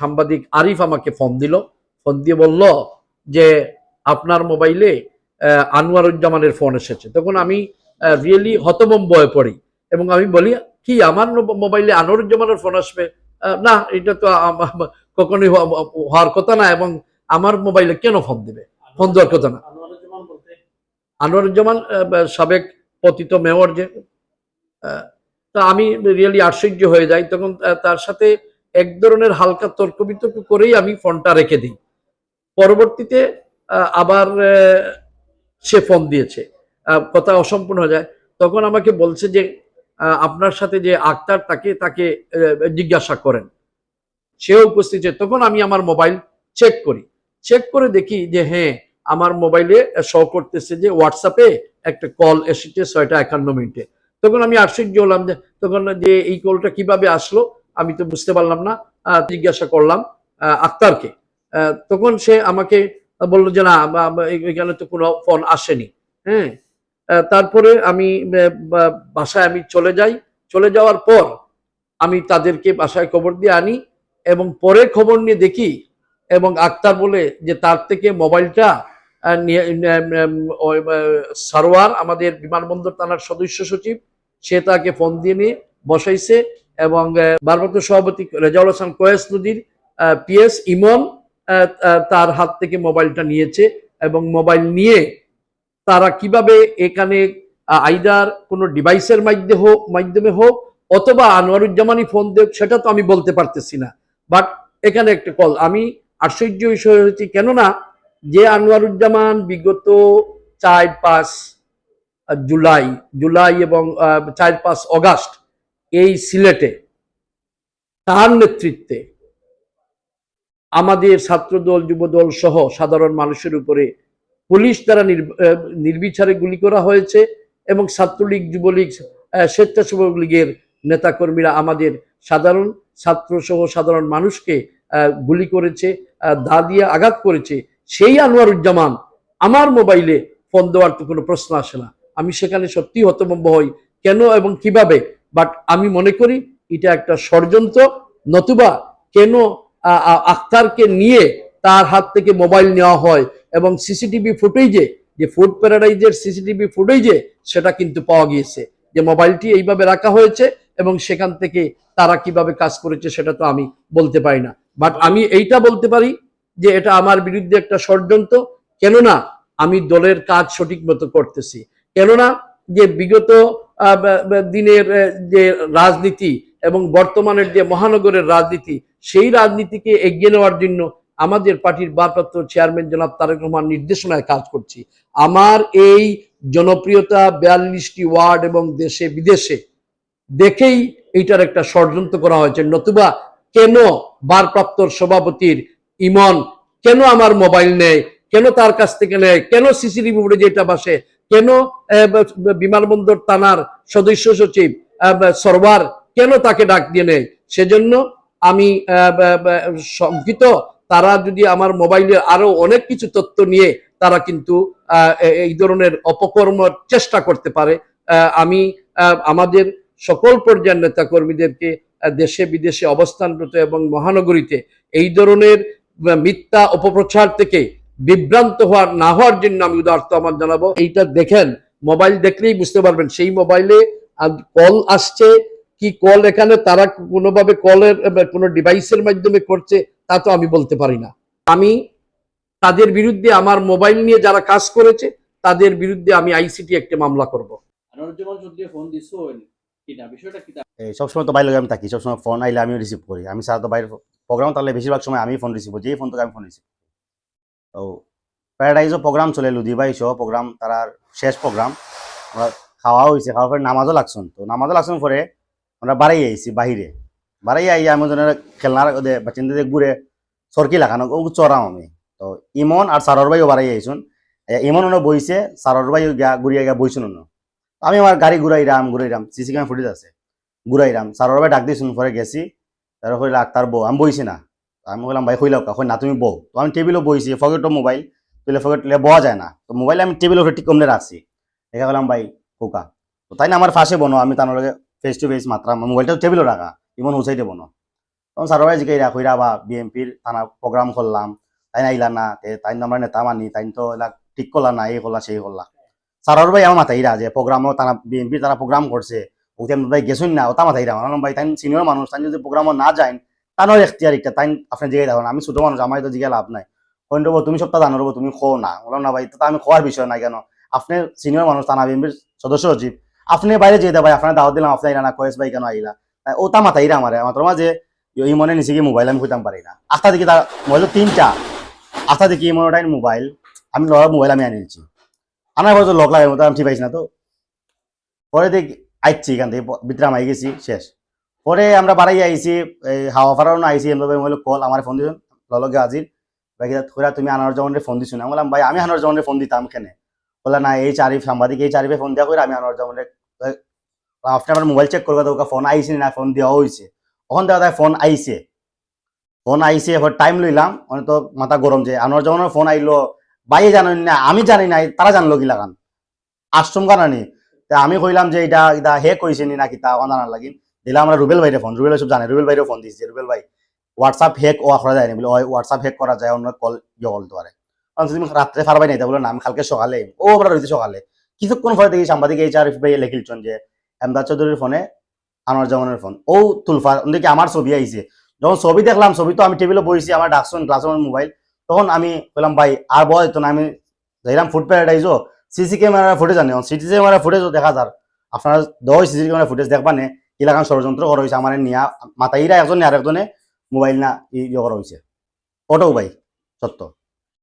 সাংবাদিক আরিফ আমাকে ফোন দিল। ফোন দিয়ে বলল যে আপনার মোবাইলে আনোয়ারুজ্জামানের ফোন এসেছে। তখন আমি রিয়েলি হতবম্ব হয়ে পড়ি এবং আমি বলি কি আমার মোবাইলে আনোয়ারুজ্জামানের ফোন আসবে? না এটা তো কখনোই হওয়ার কথা না এবং আমার মোবাইলে কেন ফোন দিবে? ফোন দেওয়ার কথা না। আনোয়ারুজ্জামান সাবেক পতিত মেয়র যে তা আমি রিয়েলি আশ্চর্য হয়ে যাই। তখন তার সাথে এক ধরনের হালকা তর্ক বিতর্ক করেই আমি ফোনটা রেখে দিই। পরবর্তীতে আবার সে ফোন দিয়েছে। কথা অসম্পূর্ণ হয়ে যায়। তখন আমাকে বলছে যে আপনার সাথে যে আক্তার তাকে তাকে জিজ্ঞাসা করেন। সেও উপস্থিত। তখন আমি আমার মোবাইল চেক করি। চেক করে দেখি যে হ্যাঁ আমার মোবাইলে শো করতেছে যে হোয়াটসঅ্যাপে একটা কল এসেছে ছয়টা একান্ন মিনিটে। তখন আমি আশ্চর্য হলাম যে, তখন যে এই কলটা কীভাবে আসলো? আমি তো বুঝতে পারলাম না জিজ্ঞাসা করলাম আক্তারকে। তখন সে আমাকে বলল যে না এখানে তো কোনো ফোন আসেনি। হ্যাঁ তারপরে আমি বাসায় আমি চলে যাই। চলে যাওয়ার পর আমি তাদেরকে বাসায় খবর দিয়ে আনি এবং পরে খবর নিয়ে দেখি এবং আক্তার বলে যে তার থেকে মোবাইলটা সারোয়ার, আমাদের বিমানবন্দর থানার সদস্য সচিব, সে তাকে ফোন দিয়ে নিয়ে বসাইছে। এবং ভারপ্রাপ্ত সভাপতি রেজাউল হাসান কয়েস নদীর পিএস ইমন তার হাত থেকে মোবাইলটা নিয়েছে এবং মোবাইল নিয়ে তারা কীভাবে এখানে আইদার কোনো ডিভাইসের মাধ্যমে হোক মাধ্যমে হোক অথবা আনোয়ারুজ্জামানই ফোন দেব সেটা তো আমি বলতে পারতেছি না। বাট এখানে একটা কল, আমি আশ্চর্য বিষয় হয়েছি কেননা যে আনোয়ারুজ্জামান বিগত চার পাঁচ জুলাই জুলাই এবং চার পাঁচ অগাস্ট এই সিলেটে, তার নেতৃত্বে আমাদের ছাত্রদল, যুবদল সহ সাধারণ মানুষের উপরে পুলিশ দ্বারা নির্বিচারে গুলি করা হয়েছে এবং ছাত্রলীগ, যুবলীগ স্বেচ্ছাসেবক লীগের নেতাকর্মীরা আমাদের সাধারণ ছাত্র সহ সাধারণ মানুষকে গুলি করেছে দা দিয়ে আঘাত করেছে। সেই আনোয়ারুজ্জামান আমার মোবাইলে ফোন দেওয়ার তো কোনো প্রশ্ন আসে না। আমি সেখানে সত্যি হতভম্ব হই। কেন এবং কীভাবে বাট আমি মনে করি এটা একটা ষড়যন্ত্র, নতুবা কেন, আ- আ- আখতারকে নিয়ে তার হাত থেকে মোবাইল নেওয়া হয় এবং সিসিটিভি ফুটেজে যে ফুড প্যারাডাইজের সিসিটিভি ফুটেজে সেটা কিন্তু পাওয়া গিয়েছে। যে মোবাইলটি এইভাবে রাখা হয়েছে এবং সেখান থেকে তারা কীভাবে কাজ করেছে সেটা তো আমি বলতে পারি না। বাট আমি এইটা বলতে পারি যে এটা আমার বিরুদ্ধে একটা ষড়যন্ত্র, কেননা আমি দলের কাজ সঠিক মতো করতেছি। কেননা যে বিগত দিনের যে রাজনীতি এবং বর্তমানের যে মহানগরের রাজনীতি, সেই রাজনীতিকে এগিয়ে নেওয়ার জন্য আমাদের পার্টির ভারপ্রাপ্ত চেয়ারম্যান জনাব তারেক রহমান নির্দেশনায় কাজ করছি। আমার এই জনপ্রিয়তা বিয়াল্লিশটি ওয়ার্ড এবং দেশে বিদেশে দেখেই এইটার একটা ষড়যন্ত্র করা হয়েছে। নতুবা কেন ভারপ্রাপ্ত সভাপতির ইমন, কেন আমার মোবাইল নেয় কেন তার কাছ থেকে নেয় কেন সিসিটিভি ফুটেজ এটা বাসে কেন বিমানবন্দর থানার সদস্য সচিব সরবার কেন তাকে ডাক দিয়ে নেয়? সেজন্য আমি শঙ্কিত। তারা যদি আমার মোবাইলে আরও অনেক কিছু তথ্য নিয়ে তারা কিন্তু এই ধরনের অপকর্ম চেষ্টা করতে পারে। আমি আমাদের সকল পর্যায়ের নেতা কর্মীদেরকে দেশে বিদেশে অবস্থানরত এবং মহানগরীতে এই ধরনের মিথ্যা অপপ্রচার থেকে বিভ্রান্ত হওয়ার না হওয়ার জন্য আমি উদার্ত আমার জানাব। এইটা দেখেন মোবাইল দেখলেই বুঝতে পারবেন সেই মোবাইলে কল আসছে কি কল এখানে তারা কোনোভাবে কলের কোনো ডিভাইসের মাধ্যমে করছে তা তো আমি বলতে পারি না। আমি তাদের বিরুদ্ধে আমার মোবাইল নিয়ে যারা কাজ করেছে তাদের বিরুদ্ধে আমি আইসিটি একটা মামলা করব। সবসময় তো বাইরে আমি থাকি সবসময় ফোন আইলে আমিও রিসিভ করি। আমি সারা তো বাইরে প্রোগ্রাম তাহলে বেশিরভাগ সময় আমি ফোন রিসিভ করি যেই ফোন থেকে আমি ফোন রিসিভ প্যারাডাইজও প্রোগ্রাম চলে লুদিবাই সহ প্রোগ্রাম তার শেষ প্রোগ্রাম আমরা খাওয়া হয়েছে খাওয়ার পরে নামাজও লাগছুন তো নামাজও লাগছুন পরে আমরা বাড়াই আইছি বাহিরে। বাড়াই আই আমি খেলনার বাচ্চাদের ঘুরে সরকি লাগানো ও চড়াম আমি। তো ইমন আর সারর ভাইও বাড়াই আইছুন এ, ইমন অন্য বইছে সারর ভাই ঘুরিয়া গিয়া বইছুন অন্য আমি আমার গাড়ি ঘুরাইরাম ঘুরাইরাম সিসি ক্যামেরা ফুটেজ আছে। ঘুরাইরাম সারর ভাই ডাক দিয়েছুন পরে গেছি। তারপরে আক্তার বউ আমি বইছি না। আমি বললাম, ভাই কইলাও কা না, তুমি বউ। তো আমি টেবিলও বইছি ফকেটও মোবাইল তুলে ফকেট তুলে বওয়া যায় না। তো মোবাইল আমি টেবিল উপরে ঠিক কমলে রাখছি। দেখা গেলাম ভাই কোকা তো তাই না, আমার ফাঁসে বনো, আমি তার লগে ফেস টু ফেস মাত্রা আমার মোবাইলটা টেবিলও রাখা, ইমন উচাইতে বনো। তখন স্যার ভাই জিকাইরা কইরা, বা বিএমপির থানা প্রোগ্রাম করলাম, তাই না আইলা না তাই আমরা নেতা মানি, তাই তো এলা ঠিক করলা না, এই করলা, সেই করলা। স্যার ভাই আমার মাথাইরা যে প্রোগ্রামও তারা বিএমপির তারা প্রোগ্রাম করছে, ওকে ভাই গেছুন না। ওটা মাথাইরা আমার ভাই, তাই সিনিয়র মানুষ, তাই যদি প্রোগ্রামও না যায় তানোর এখতিয়ার একটা তাই আপনি জিগাই দেখুন আমি ছোট মানুষ আমার তো জিগা লাভ নাই। কইন রবো তুমি সপ্তাহ জানো রবো তুমি খো না বললাম না ভাই তো আমি খোয়ার বিষয় নাই কেন আপনি সিনিয়র মানুষ থানা বিএমপির সদস্য সচিব, আপনি বাইরে যেতে ভাই আপনার দাওয়াত দিলাম আপনার না কয়েস ভাই কেন আইলা তাই ওটা মাথাইরা আমার আমার তোমার যে মনে নিচে কি মোবাইল আমি খুঁজতাম পারি না। আস্তা দেখি তার মোবাইল তিনটা। আস্তা দেখি এই মনে মোবাইল আমি লড়ার মোবাইল আমি আনিয়েছি আনার পর তো লক লাগার মতো আমি ঠিক পাইছি না তো। পরে দেখি আইছি এখান থেকে ভিতরে আমি গেছি, শেষ। পরে আমরা বাড়াই আইছি, এই হাওয়া ফারানো আইছি এমনি মোবাইল কল আমার ফোন দিয়েছেন ললগে আজির ভাই তোরা তুমি আনার জমানের ফোন দিছো না? আমি বললাম, ভাই, আমি আনার জমানের ফোন দিতাম কেনে? বলে না, এই চারিফ সাংবাদিক, এই চারিফে ফোন দেওয়া করে আমি আনার জমানের আপনি আমার মোবাইল চেক করবে ওকে ফোন আইছে না ফোন দেওয়া হয়েছে ওখান থেকে তাই ফোন আইছে। ফোন আইছে এবার টাইম লইলাম অনেক তো মাথা গরম যে আনোয়ার যখন ফোন আইলো। বাইরে জানেন না, আমি জানি না, তারা জানলো কি লাগান আশ্রম তা আমি কইলাম যে, এটা এটা হে কইছে নি নাকি তা জানার লাগিন দিলাম আমরা রুবেল ভাইরে ফোন রুবেল সব জানে, রুবেল ভাইরে ফোন দিয়েছে রুবেল ভাই হোয়াটসঅ্যাপ হেক ও করা যায় না বলে হোয়াটসঅ্যাপ হেক করা যায়, অন্য কল ইয়ে পারে কারণ তুমি রাত্রে পারবাই না এটা বলে, না, আমি কালকে সকালে ও আমরা রয়েছে সকালে। কিছুক্ষণ পরে দেখি সাংবাদিক এই চারিফ ভাই লেখিলছেন যে, এমদাদ চৌধুরীর ফোনে আনোয়ার জামানের ফোন ও তুলফা দেখি আমার ছবি আইছে। যখন ছবি দেখলাম, ছবি তো আমি টেবিলে বসেছি, আমার ডাকছেন ক্লাসরুমের মোবাইল তখন আমি বললাম, ভাই, আর বয় তো না, আমি যাইলাম ফুড প্যারাডাইজও সিসি ক্যামেরা ফুটেজ আনে। সিসি ক্যামেরা ফুটেজও দেখা যার। আপনারা দশ সিসি ক্যামেরা ফুটেজ দেখবা নে এলাকান ষড়যন্ত্র করা হয়েছে আমার নিয়া মাতাইরা একজনে আর একজনে মোবাইল না ইয়ে করা হয়েছে ওটাও ভাই সত্য